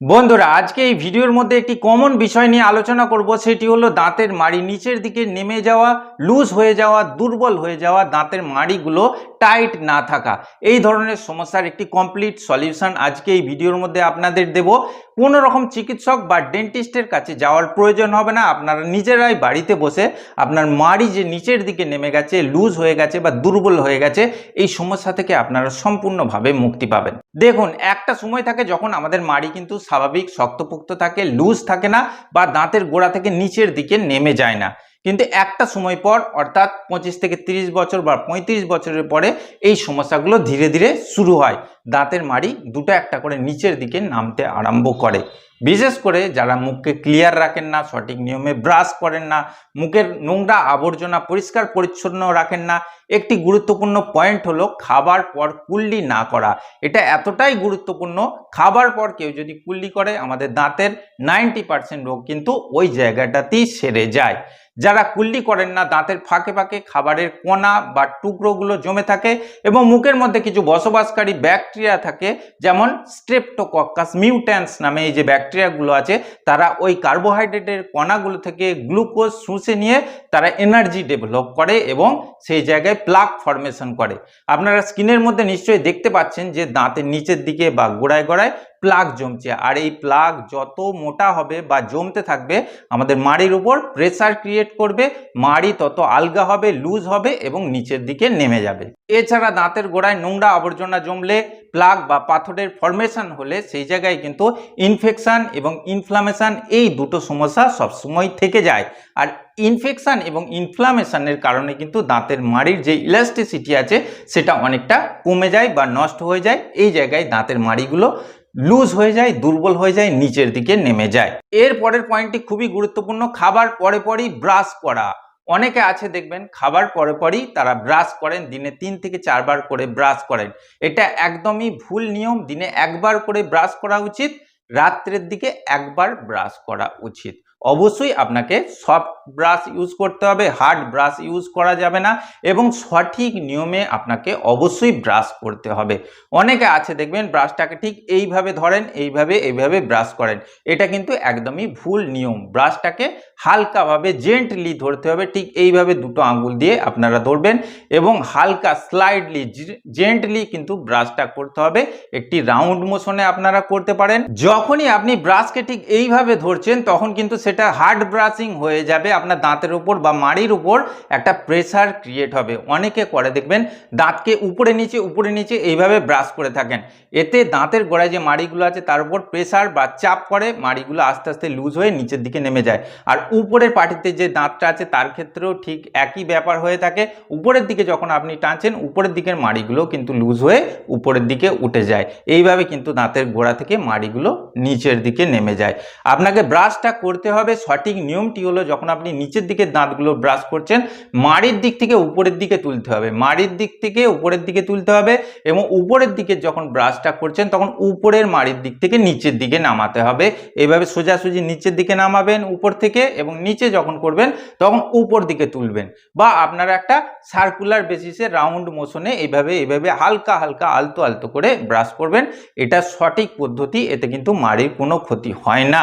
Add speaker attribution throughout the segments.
Speaker 1: বন্ধুরা, আজকে এই ভিডিওর মধ্যে একটি কমন বিষয় নিয়ে আলোচনা করব। সেটি হলো দাঁতের মাড়ি। নিচের দিকে নেমে যাওয়া লুজ হয়ে যাওয়া, দুর্বল হয়ে যাওয়া দাঁতের মাড়িগুলো। টাইট না থাকা। এই ধরনের সমস্যার একটি কমপ্লিট সলিউশন আজকে এই ভিডিওর মধ্যে আপনাদের দেব। কোনো রকম চিকিৎসক বা ডেন্টিস্টের কাছে যাওয়ার প্রয়োজন হবে না। আপনারা নিজেরাই বাড়িতে বসে আপনার মাড়ি যে নিচের দিকে নেমে গেছে লুজ হয়ে গেছে বা দুর্বল হয়ে গেছে, এই সমস্যা থেকে আপনারা সম্পূর্ণভাবে মুক্তি পাবেন। দেখুন, একটা সময় থাকে যখন আমাদের মাড়ি কিন্তু স্বাভাবিক শক্তপোক্ত থাকে লুজ থাকে না বা দাঁতের গোড়া থেকে নিচের দিকে নেমে যায় না। কিন্তু একটা সময় পর, অর্থাৎ পঁচিশ থেকে তিরিশ বছর বা পঁয়ত্রিশ বছরের পরে, এই সমস্যাগুলো ধীরে ধীরে শুরু হয়। দাঁতের মাড়ি দুটো একটা করে নিচের দিকে নামতে আরম্ভ করে। বিশেষ করে যারা মুখকে ক্লিয়ার রাখেন না, সঠিক নিয়মে ব্রাশ করেন না, মুখের নোংরা আবর্জনা পরিষ্কার পরিচ্ছন্ন রাখেন না, একটি গুরুত্বপূর্ণ পয়েন্ট হলো খাবার পর কুল্লি না করা। এটা এতটাই গুরুত্বপূর্ণ, খাবার পর কেউ যদি কুল্লি করে, আমাদের দাঁতের নাইনটি পার্সেন্ট রোগ কিন্তু ওই জায়গাটাতেই সেরে যায়। যারা কুল্লি করেন না, দাঁতের ফাঁকে ফাঁকে খাবারের কোনা বা টুকরোগুলো জমে থাকে এবং মুখের মধ্যে কিছু বসবাসকারী ব্যাকটেরিয়া থাকে, যেমন স্ট্রেপ্টোকক্কাস মিউট্যান্স নামে এই যে ব্যাকটেরিয়াগুলো আছে, তারা ওই কার্বোহাইড্রেটের কণাগুলো থেকে গ্লুকোজ শুষে নিয়ে তারা এনার্জি ডেভেলপ করে এবং সেই জায়গায় প্লাক ফর্মেশন করে। আপনারা স্কিনের মধ্যে নিশ্চয়ই দেখতে পাচ্ছেন যে দাঁতের নিচের দিকে বা গোড়ায় গোড়ায় প্লাগ জমছে। আর এই প্লাগ যত মোটা হবে বা জমতে থাকবে, আমাদের মাড়ির উপর প্রেসার ক্রিয়েট করবে, মাড়ি তত আলগা হবে লুজ হবে এবং নিচের দিকে নেমে যাবে। এছাড়া দাঁতের গোড়ায় নোংরা আবর্জনা জমলে প্লাগ বা পাথরের ফর্মেশন হলে সেই জায়গায় কিন্তু ইনফেকশন এবং ইনফ্লামেশন এই দুটো সমস্যা সবসময় থেকে যায়। আর ইনফেকশন এবং ইনফ্লামেশনের কারণে কিন্তু দাঁতের মাড়ির যে ইলাস্টিসিটি আছে, সেটা অনেকটা কমে যায় বা নষ্ট হয়ে যায়। এই জায়গায় দাঁতের মাড়িগুলো লুজ হয়ে যায়, দুর্বল হয়ে যায়, নিচের দিকে নেমে যায়। এর পরের পয়েন্টটি খুবই গুরুত্বপূর্ণ, খাবার পরে পরই ব্রাশ করা। অনেকে আছে, দেখবেন, খাবার পরে পরই তারা ব্রাশ করেন, দিনে তিন থেকে চারবার করে ব্রাশ করেন। এটা একদমই ভুল নিয়ম, দিনে একবার করে ব্রাশ করা উচিত, রাত্রের দিকে একবার ব্রাশ করা উচিত। অবশ্যই আপনাকে সফট ব্রাশ ইউজ করতে হবে হার্ড ব্রাশ ইউজ করা যাবে না এবং সঠিক নিয়মে আপনাকে অবশ্যই ব্রাশ করতে হবে। অনেকে আছে দেখবেন ব্রাশটাকে ঠিক এইভাবে ধরেন, এইভাবে এইভাবে ব্রাশ করেন। এটা কিন্তু একদমই ভুল নিয়ম। ব্রাশটাকে হালকাভাবে জেন্টলি ধরতে হবে, ঠিক এইভাবে দুটো আঙ্গুল দিয়ে আপনারা ধরবেন এবং হালকা স্লাইডলি জেন্টলি কিন্তু ব্রাশটা করতে হবে। একটি রাউন্ড মোশনে আপনারা করতে পারেন। যখনই আপনি ব্রাশকে ঠিক এইভাবে ধরছেন, তখন কিন্তু সেটা হার্ড ব্রাশিং হয়ে যাবে, আপনার দাঁতের উপর বা মাড়ির উপর একটা প্রেসার ক্রিয়েট হবে। অনেকে করে, দেখবেন দাঁতকে উপরে নিচে উপরে নিচে এইভাবে ব্রাশ করে থাকেন। এতে দাঁতের গোড়ায় যে মাড়িগুলো আছে, তার উপর প্রেসার বা চাপ করে মাড়িগুলো আস্তে আস্তে লুজ হয়ে নিচের দিকে নেমে যায়। আর উপরের পাটিতে যে দাঁতটা আছে, তার ক্ষেত্রেও ঠিক একই ব্যাপার হয়ে থাকে। উপরের দিকে যখন আপনি টানছেন, উপরের দিকের মাড়িগুলো কিন্তু লুজ হয়ে উপরের দিকে উঠে যায়। এইভাবে কিন্তু দাঁতের গোড়া থেকে মাড়িগুলো নিচের দিকে নেমে যায়। আপনাকে ব্রাশটা করতে হবে সঠিক নিয়মটি হলো যখন আপনি নিচের দিকে দাঁতগুলো ব্রাশ করছেন, মাড়ির দিক থেকে উপরের দিকে তুলতে হবে। মাড়ির দিক থেকে উপরের দিকে তুলতে হবে এবং উপরের দিকে যখন ব্রাশটা করছেন, তখন উপরের মাড়ির দিক থেকে নিচের দিকে নামাতে হবে। এইভাবে সোজাসুজি নিচের দিকে নামাবেন উপর থেকে এবং নিচে যখন করবেন, তখন উপর দিকে তুলবেন বা আপনারা একটা সার্কুলার বেসিসে রাউন্ড মোশনে এইভাবে এইভাবে হালকা হালকা, আলতো আলতো করে ব্রাশ করবেন। এটা সঠিক পদ্ধতি, এতে কিন্তু মাড়ির কোনো ক্ষতি হয় না।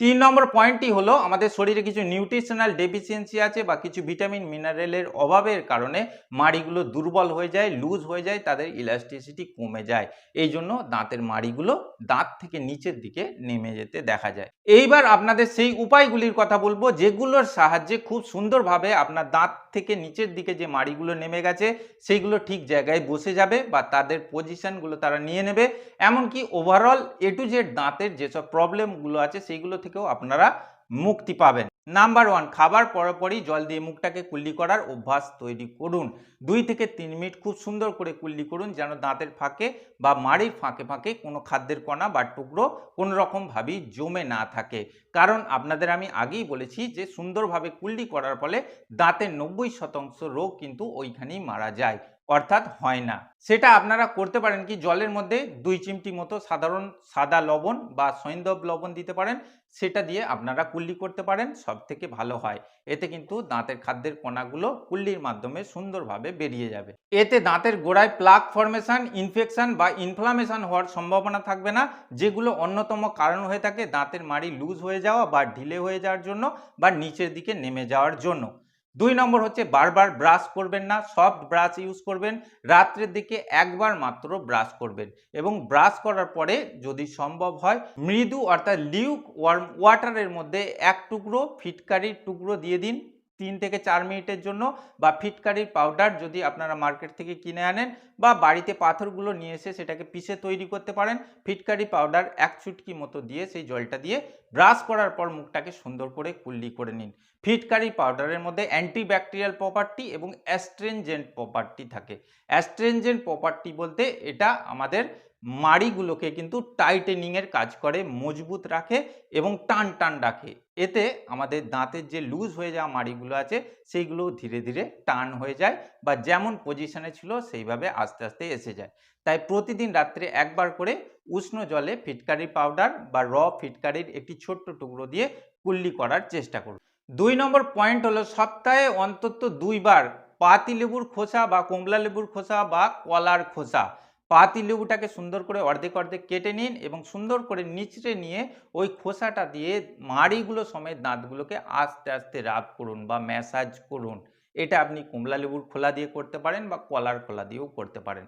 Speaker 1: তিন নম্বর পয়েন্টটি হলো আমাদের শরীরে কিছু নিউট্রিশনাল ডেফিসিয়েন্সি আছে বা কিছু ভিটামিন, মিনারেলের অভাবের কারণে মাড়িগুলো দুর্বল হয়ে যায়, লুজ হয়ে যায়, তাদের ইলাস্টিসিটি কমে যায়। এই জন্য দাঁতের মাড়িগুলো দাঁত থেকে নিচের দিকে নেমে যেতে দেখা যায়। এইবার আপনাদের সেই উপায়গুলির কথা বলব যেগুলোর সাহায্যে খুব সুন্দরভাবে আপনার দাঁত থেকে নিচের দিকে যে মাড়িগুলো নেমে গেছে, সেইগুলো ঠিক জায়গায় বসে যাবে বা তাদের পজিশনগুলো তারা নিয়ে নেবে। এমনকি ওভারঅল এ টু জেড দাঁতের যেসব প্রবলেমগুলো আছে, সেইগুলো থেকেও আপনারা মুক্তি পাবেন। নাম্বার ওয়ান, খাবার পরপরই জল দিয়ে মুখটাকে কুল্লি করার অভ্যাস তৈরি করুন। দুই থেকে তিন মিনিট খুব সুন্দর করে কুল্লি করুন যেন দাঁতের ফাঁকে বা মাড়ির ফাঁকে ফাঁকে কোনো খাদ্যের কণা বা টুকরো কোনো রকমভাবেই জমে না থাকে। কারণ আপনাদের আমি আগেই বলেছি যে সুন্দরভাবে কুল্লি করার ফলে দাঁতের নব্বই শতাংশ রোগ কিন্তু ওইখানেই মারা যায়। অর্থাৎ হয় না। সেটা আপনারা করতে পারেন কি জলের মধ্যে দুই চিমটি মতো সাধারণ সাদা লবণ বা সৈন্দব লবণ দিতে পারেন। সেটা দিয়ে আপনারা কুল্লি করতে পারেন সব থেকে ভালো হয়। এতে কিন্তু দাঁতের খাদ্যের কণাগুলো কুল্লির মাধ্যমে সুন্দরভাবে বেরিয়ে যাবে। এতে দাঁতের গোড়ায় প্লাক ফর্মেশন ইনফেকশন বা ইনফ্লামেশন হওয়ার সম্ভাবনা থাকবে না। যেগুলো অন্যতম কারণ হয়ে থাকে দাঁতের মাড়ি লুজ হয়ে যাওয়া বা ঢিলে হয়ে যাওয়ার জন্য বা নিচের দিকে নেমে যাওয়ার জন্য। দুই নম্বর হচ্ছে বারবার ব্রাশ করবেন না সফট ব্রাশ ইউজ করবেন, রাত্রের দিকে একবার মাত্র ব্রাশ করবেন এবং ব্রাশ করার পরে যদি সম্ভব হয়, মৃদু অর্থাৎ লিউক ওয়ার্ম ওয়াটারের মধ্যে এক টুকরো ফিটকারির টুকরো দিয়ে দিন তিন থেকে চার মিনিটের জন্য বা ফিটকারির পাউডার যদি আপনারা মার্কেট থেকে কিনে আনেন বা বাড়িতে পাথরগুলো নিয়ে এসে সেটাকে পিষে তৈরি করতে পারেন, ফিটকারি পাউডার এক চুটকি মতো দিয়ে সেই জলটা দিয়ে ব্রাশ করার পর মুখটাকে সুন্দর করে কুল্লি করে নিন। ফিটকারি পাউডারের মধ্যে অ্যান্টিব্যাকটেরিয়াল প্রপার্টি এবং অ্যাস্ট্রেনজেন্ট প্রপার্টি থাকে। অ্যাস্ট্রেনজেন্ট প্রপার্টি বলতে এটা আমাদের মাড়িগুলোকে কিন্তু টাইটেনিংয়ের কাজ করে, মজবুত রাখে এবং টান টান রাখে। এতে আমাদের দাঁতের যে লুজ হয়ে যাওয়া মাড়িগুলো আছে, সেইগুলো ধীরে ধীরে টান হয়ে যায় বা যেমন পজিশনে ছিল সেইভাবে আস্তে আস্তে এসে যায়। তাই প্রতিদিন রাত্রে একবার করে উষ্ণ জলে ফিটকারি পাউডার বা র ফিটকারির একটি ছোট্ট টুকরো দিয়ে কুল্লি করার চেষ্টা করুন। দুই নম্বর পয়েন্ট হলো সপ্তাহে অন্তত দুইবার পাতি লেবুর খোসা বা কমলা লেবুর খোসা বা কলার খোসা। পাতি লেবুটাকে সুন্দর করে অর্ধেক অর্ধেক কেটে নিন এবং সুন্দর করে নিচড়ে নিয়ে ওই খোসাটা দিয়ে মাড়িগুলো সমেত দাঁতগুলোকে আস্তে আস্তে রাব করুন বা ম্যাসাজ করুন। এটা আপনি কমলা লেবুর খোলা দিয়ে করতে পারেন বা কলার খোলা দিয়েও করতে পারেন।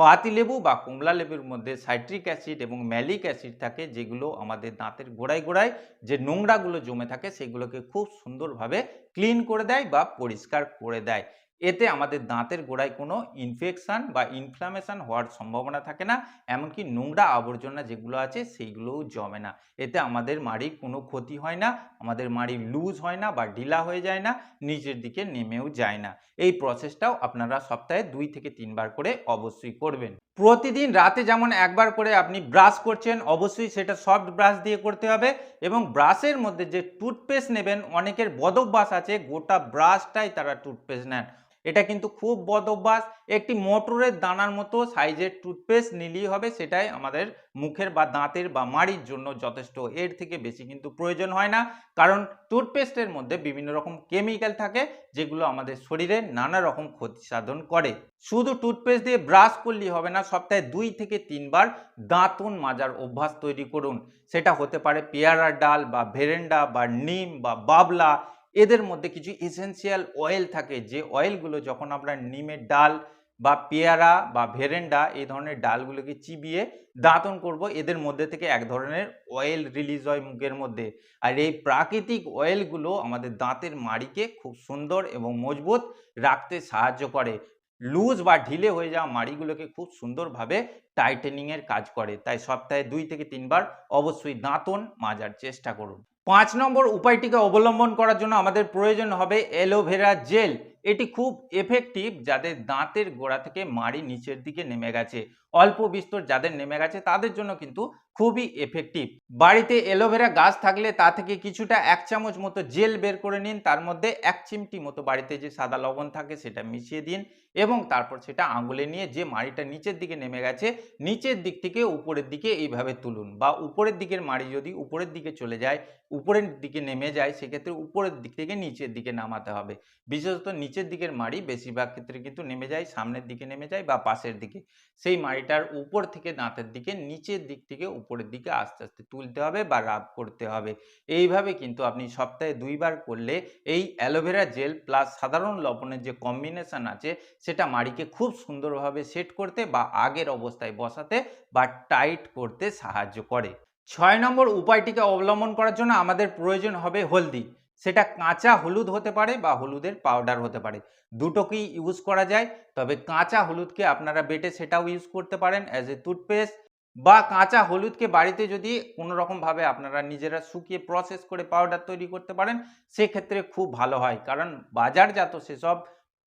Speaker 1: পাতি লেবু বা কমলা লেবুর মধ্যে সাইট্রিক অ্যাসিড এবং ম্যালিক অ্যাসিড থাকে, যেগুলো আমাদের দাঁতের গোড়ায় গোড়ায় যে নোংরাগুলো জমে থাকে, সেগুলোকে খুব সুন্দরভাবে ক্লিন করে দেয় বা পরিষ্কার করে দেয়। এতে আমাদের দাঁতের গোড়ায় কোনো ইনফেকশান বা ইনফ্লামেশান হওয়ার সম্ভাবনা থাকে না, এমনকি নোংরা আবর্জনা যেগুলো আছে সেইগুলোও জমে না। এতে আমাদের মাড়ির কোনো ক্ষতি হয় না, আমাদের মাড়ি লুজ হয় না বা ঢিলা হয়ে যায় না নিজের দিকে নেমেও যায় না। এই প্রসেসটাও আপনারা সপ্তাহে দুই থেকে তিনবার করে অবশ্যই করবেন। প্রতিদিন রাতে যেমন একবার করে আপনি ব্রাশ করছেন, অবশ্যই সেটা সফট ব্রাশ দিয়ে করতে হবে এবং ব্রাশের মধ্যে যে টুথপেস্ট নেবেন, অনেকের বদভ্যাস আছে, গোটা ব্রাশটাই তারা টুথপেস্ট নেন। এটা কিন্তু খুব বদ অভ্যাস। একটি মোটরের দানার মতো সাইজের টুথপেস্ট নিলেই হবে, সেটাই আমাদের মুখের বা দাঁতের বা মাড়ির জন্য যথেষ্ট। এর থেকে বেশি কিন্তু প্রয়োজন হয় না। কারণ টুথপেস্টের মধ্যে বিভিন্ন রকম কেমিক্যাল থাকে, যেগুলো আমাদের শরীরে নানা রকম ক্ষতি সাধন করে। শুধু টুথপেস্ট দিয়ে ব্রাশ করলেই হবে না, সপ্তাহে দুই থেকে তিনবার দাঁতন মাজার অভ্যাস তৈরি করুন। সেটা হতে পারে পেয়ারার ডাল বা ভেরেন্ডা বা নিম বা বাবলা। এদের মধ্যে কিছু এসেন্সিয়াল অয়েল থাকে, যে অয়েলগুলো যখন আমরা নিমের ডাল বা পেয়ারা বা ভেরেন্ডা এই ধরনের ডালগুলোকে চিবিয়ে দাঁতন করব, এদের মধ্যে থেকে এক ধরনের অয়েল রিলিজ হয় মুখের মধ্যে। আর এই প্রাকৃতিক অয়েলগুলো আমাদের দাঁতের মাড়িকে খুব সুন্দর এবং মজবুত রাখতে সাহায্য করে। লুজ বা ঢিলে হয়ে যাওয়া মাড়িগুলোকে খুব সুন্দরভাবে টাইটেনিংয়ের কাজ করে। তাই সপ্তাহে দুই থেকে তিনবার অবশ্যই দাঁতন, মাজার চেষ্টা করুন। পাঁচ নম্বর উপায়টিকে অবলম্বন করার জন্য আমাদের প্রয়োজন হবে অ্যালোভেরা জেল। এটি খুব এফেক্টিভ যাদের দাঁতের গোড়া থেকে মাড়ি নিচের দিকে নেমে গেছে। অল্প বিস্তর যাদের নেমে গেছে, তাদের জন্য কিন্তু খুবই এফেক্টিভ বাড়িতে অ্যালোভেরা গাছ থাকলে তা থেকে কিছুটা এক চামচ মতো জেল বের করে নিন। তার মধ্যে এক চিমটি মতো বাড়িতে যে সাদা লবণ থাকে, সেটা মিশিয়ে দিন এবং তারপর সেটা আঙুলে নিয়ে যে মাড়িটা নিচের দিকে নেমে গেছে, নিচের দিক থেকে উপরের দিকে এইভাবে তুলুন বা উপরের দিকের মাড়ি যদি উপরের দিকে চলে যায়, উপরের দিকে নেমে যায়, সেক্ষেত্রে উপরের দিক থেকে নিচের দিকে নামাতে হবে। বিশেষত নিচের দিকের মাড়ি বেশিরভাগ ক্ষেত্রে কিন্তু নেমে যায়, সামনের দিকে নেমে যায় বা পাশের দিকে। সেই মাড়িটার উপর থেকে দাঁতের দিকে, নিচের দিক থেকে উপরের দিকে আস্তে আস্তে তুলতে হবে বা রাব করতে হবে। এইভাবে কিন্তু আপনি সপ্তাহে দুইবার করলে এই অ্যালোভেরা জেল প্লাস সাধারণ লবণের যে কম্বিনেশন আছে, সেটা মাড়িকে খুব সুন্দরভাবে সেট করতে বা আগের অবস্থায় বসাতে বা টাইট করতে সাহায্য করে। ছয় নম্বর উপায়টিকে অবলম্বন করার জন্য আমাদের প্রয়োজন হবে হলদি। সেটা কাঁচা হলুদ হতে পারে বা হলুদের পাউডার হতে পারে। দুটোকেই ইউজ করা যায়, তবে কাঁচা হলুদকে আপনারা বেটে সেটাও ইউজ করতে পারেন অ্যাজ এ টুথপেস্ট বা কাঁচা হলুদকে বাড়িতে যদি কোনো রকমভাবে আপনারা নিজেরা শুকিয়ে প্রসেস করে পাউডার তৈরি করতে পারেন, সেক্ষেত্রে খুব ভালো হয়। কারণ বাজারজাত সেসব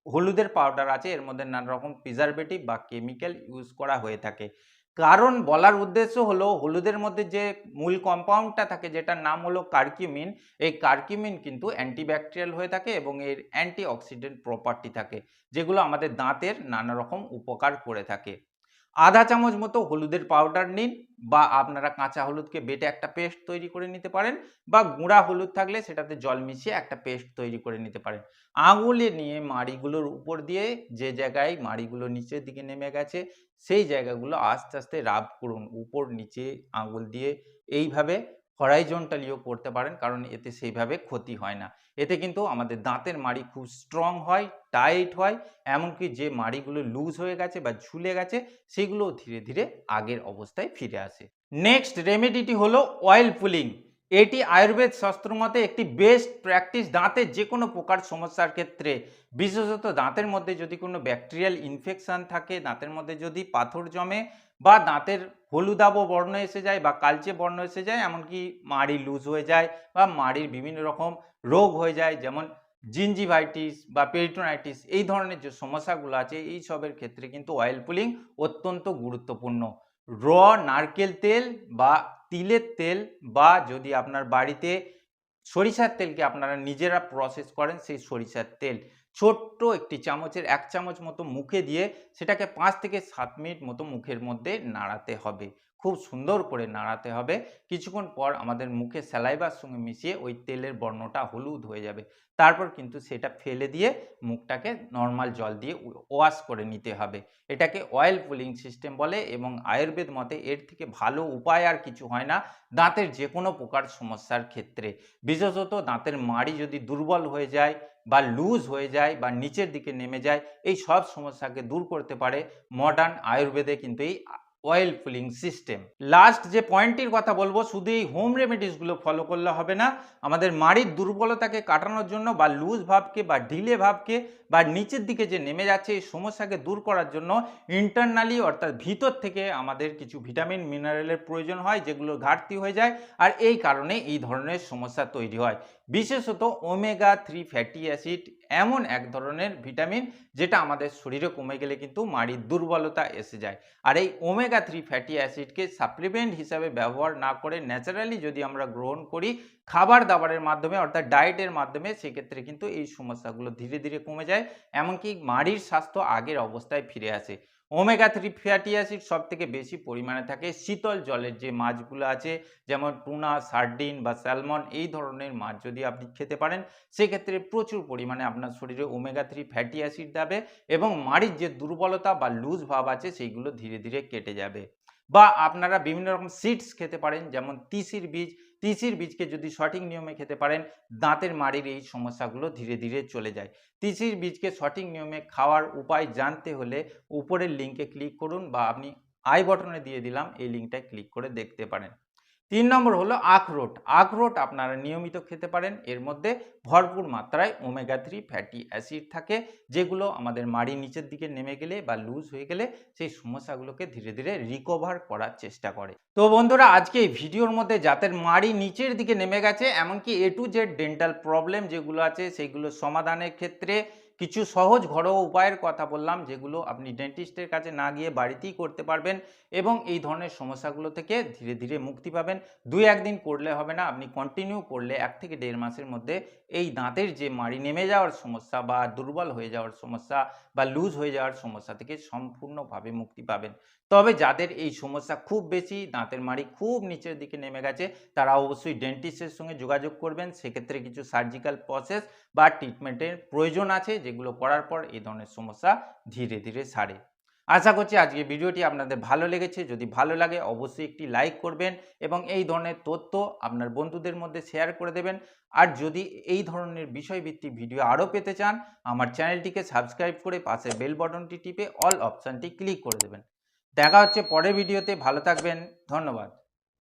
Speaker 1: হলুদের পাউডার আছে, এর মধ্যে নানা রকম প্রিজারভেটিভ বা কেমিক্যাল ইউজ করা হয়ে থাকে। কারণ বলার উদ্দেশ্য হলো হলুদের মধ্যে যে মূল কম্পাউন্ডটা থাকে, যেটার নাম হলো কার্কিউমিন এই কার্কিউমিন কিন্তু অ্যান্টিব্যাকটেরিয়াল হয়ে থাকে এবং এর অ্যান্টিঅক্সিডেন্ট প্রপার্টি থাকে, যেগুলো আমাদের দাঁতের নানা রকম উপকার করে থাকে। আধা চামচ মতো হলুদের পাউডার নিন বা আপনারা কাঁচা হলুদকে বেটে একটা পেস্ট তৈরি করে নিতে পারেন বা গুঁড়া হলুদ থাকলে সেটাতে জল মিশিয়ে একটা পেস্ট তৈরি করে নিতে পারেন। আঙুলে নিয়ে মাড়িগুলোর উপর দিয়ে যে জায়গায় মাড়িগুলো নিচের দিকে নেমে গেছে, সেই জায়গাগুলো আস্তে আস্তে রাব করুন। উপর নিচে আঙুল দিয়ে। এইভাবে হরাইজন্টালিও করতে পারেন, কারণ এতে সেইভাবে ক্ষতি হয় না। এতে কিন্তু আমাদের দাঁতের মাড়ি খুব স্ট্রং হয় টাইট হয়, এমনকি যে মাড়িগুলো লুজ হয়ে গেছে বা ঝুলে গেছে সেগুলো ধীরে ধীরে আগের অবস্থায় ফিরে আসে। নেক্সট রেমেডিটি হলো অয়েল পুলিং এটি আয়ুর্বেদ শাস্ত্র মতে একটি বেস্ট প্র্যাকটিস দাঁতের যে কোনো প্রকার সমস্যার ক্ষেত্রে, বিশেষত দাঁতের মধ্যে যদি কোনো ব্যাকটেরিয়াল ইনফেকশন থাকে, দাঁতের মধ্যে যদি পাথর জমে বা দাঁতের হলুদাব বর্ণ এসে যায় বা কালচে বর্ণ এসে যায়, এমনকি মাড়ি লুজ হয়ে যায় বা মাড়ির বিভিন্ন রকম রোগ হয়ে যায়, যেমন জিঞ্জিভাইটিস বা পেরিটোনাইটিস এই ধরনের যে সমস্যাগুলো আছে, এই সবের ক্ষেত্রে কিন্তু অয়েল পুলিং অত্যন্ত গুরুত্বপূর্ণ। র নারকেল তেল বা তিলের তেল বা যদি আপনার বাড়িতে সরিষার তেলকে আপনারা নিজেরা প্রসেস করেন সেই সরিষার তেল। ছোট্ট একটি চামচের এক চামচ মতো মুখে দিয়ে সেটাকে পাঁচ থেকে সাত মিনিট মতো মুখের মধ্যে নাড়াতে হবে। খুব সুন্দর করে নাড়াতে হবে। কিছুক্ষণ পর আমাদের মুখে স্যালাইবার সঙ্গে মিশিয়ে ওই তেলের বর্ণটা হলুদ হয়ে যাবে। তারপর কিন্তু সেটা ফেলে দিয়ে মুখটাকে নর্মাল জল দিয়ে ওয়াশ করে নিতে হবে। এটাকে অয়েল পুলিং সিস্টেম বলে এবং আয়ুর্বেদ মতে এর থেকে ভালো উপায় আর কিছু হয় না দাঁতের যে কোনো প্রকার সমস্যার ক্ষেত্রে। বিশেষত দাঁতের মাড়ি যদি দুর্বল হয়ে যায় বা লুজ হয়ে যায় বা নিচের দিকে নেমে যায়, এই সব সমস্যাকে দূর করতে পারে মডার্ন আয়ুর্বেদে কিন্তু এই অয়েল পুলিং সিস্টেম লাস্ট যে পয়েন্টটির কথা বলব, শুধু এই হোম রেমেডিসগুলো ফলো করলে হবে না, আমাদের মাড়ির দুর্বলতাকে কাটানোর জন্য বা লুজ ভাবকে বা ঢিলে ভাবকে বা নিচের দিকে যে নেমে যাচ্ছে, এই সমস্যাকে দূর করার জন্য ইন্টারনালি অর্থাৎ ভিতর থেকে আমাদের কিছু ভিটামিন মিনারেলের প্রয়োজন হয় যেগুলো ঘাটতি হয়ে যায়, আর এই কারণে এই ধরনের সমস্যা তৈরি হয়। বিশেষত ওমেগা থ্রি ফ্যাটি অ্যাসিড এমন এক ধরনের ভিটামিন যেটা আমাদের শরীরে কমে গেলে কিন্তু মাড়ির দুর্বলতা এসে যায়। আর এই ওমেগা থ্রি ফ্যাটি অ্যাসিডকে সাপ্লিমেন্ট হিসাবে ব্যবহার না করে ন্যাচারালি যদি আমরা গ্রহণ করি, খাবার দাবারের মাধ্যমে অর্থাৎ ডায়েটের মাধ্যমে সেক্ষেত্রে কিন্তু এই সমস্যাগুলো ধীরে ধীরে কমে যায়, এমনকি মাড়ির স্বাস্থ্য আগের অবস্থায় ফিরে আসে। ওমেগা থ্রি ফ্যাটি অ্যাসিড সব থেকে বেশি পরিমাণে থাকে। শীতল জলের যে মাছগুলো আছে, যেমন টুনা সার্ডিন বা স্যালমন এই ধরনের মাছ যদি আপনি খেতে পারেন, সেক্ষেত্রে প্রচুর পরিমাণে আপনার শরীরে ওমেগা থ্রি ফ্যাটি অ্যাসিড যাবে এবং মাড়ির যে দুর্বলতা বা লুজ ভাব আছে, সেইগুলো ধীরে ধীরে কেটে যাবে। বা আপনারা বিভিন্ন রকম সিডস খেতে পারেন, যেমন তিসির বীজ তিসির বীজকে যদি সঠিক নিয়মে খেতে পারেন, দাঁতের মাড়ির এই সমস্যাগুলো ধীরে ধীরে চলে যায়। তিসির বীজকে সঠিক নিয়মে খাওয়ার উপায় জানতে হলে উপরের লিঙ্কে ক্লিক করুন বা আপনি আই বটনে দিয়ে দিলাম, এই লিঙ্কটায় ক্লিক করে দেখতে পারেন। তিন নম্বর হলো আখরোট আখরোট আপনারা নিয়মিত খেতে পারেন। এর মধ্যে ভরপুর মাত্রায় ওমেগা থ্রি ফ্যাটি অ্যাসিড থাকে, যেগুলো আমাদের মাড়ি নিচের দিকে নেমে গেলে বা লুজ হয়ে গেলে সেই সমস্যাগুলোকে ধীরে ধীরে রিকভার করার চেষ্টা করে। তো বন্ধুরা, আজকে এই ভিডিওর মধ্যে যাদের মাড়ি নিচের দিকে নেমে গেছে, এমনকি A to Z dental problem যেগুলো আছে সেইগুলো সমাধানের ক্ষেত্রে কিছু সহজ ঘরোয়া উপায়ের কথা বললাম, যেগুলো আপনি ডেন্টিস্টের কাছে না গিয়ে বাড়িতেই করতে পারবেন এবং এই ধরনের সমস্যাগুলো থেকে ধীরে ধীরে মুক্তি পাবেন। দুই একদিন করলে হবে না, আপনি কন্টিনিউ করলে এক থেকে দেড় মাসের মধ্যে এই দাঁতের যে মাড়ি নেমে যাওয়ার সমস্যা বা দুর্বল হয়ে যাওয়ার সমস্যা বা লুজ হয়ে যাওয়ার সমস্যা থেকে সম্পূর্ণভাবে মুক্তি পাবেন। তবে যাদের এই সমস্যা খুব বেশি, দাঁতের মাড়ি খুব নিচের দিকে নেমে গেছে, তারা অবশ্যই ডেন্টিস্টের সঙ্গে যোগাযোগ করবেন। সেক্ষেত্রে কিছু সার্জিক্যাল প্রসেস বা ট্রিটমেন্টের প্রয়োজন আছে যেগুলো করার পর এই ধরনের সমস্যা ধীরে ধীরে সারে। আশা করছি আজকে ভিডিওটি আপনাদের ভালো লেগেছে। যদি ভালো লাগে অবশ্যই একটি লাইক করবেন এবং এই ধরনের তথ্য আপনার বন্ধুদের মধ্যে শেয়ার করে দেবেন। আর যদি এই ধরনের বিষয়ভিত্তিক ভিডিও আরও পেতে চান, আমার চ্যানেলটিকে সাবস্ক্রাইব করে পাশে বেল বটনটি টিপে অল অপশানটি ক্লিক করে দেবেন। দেখা হচ্ছে পরের ভিডিওতে। ভালো থাকবেন। ধন্যবাদ।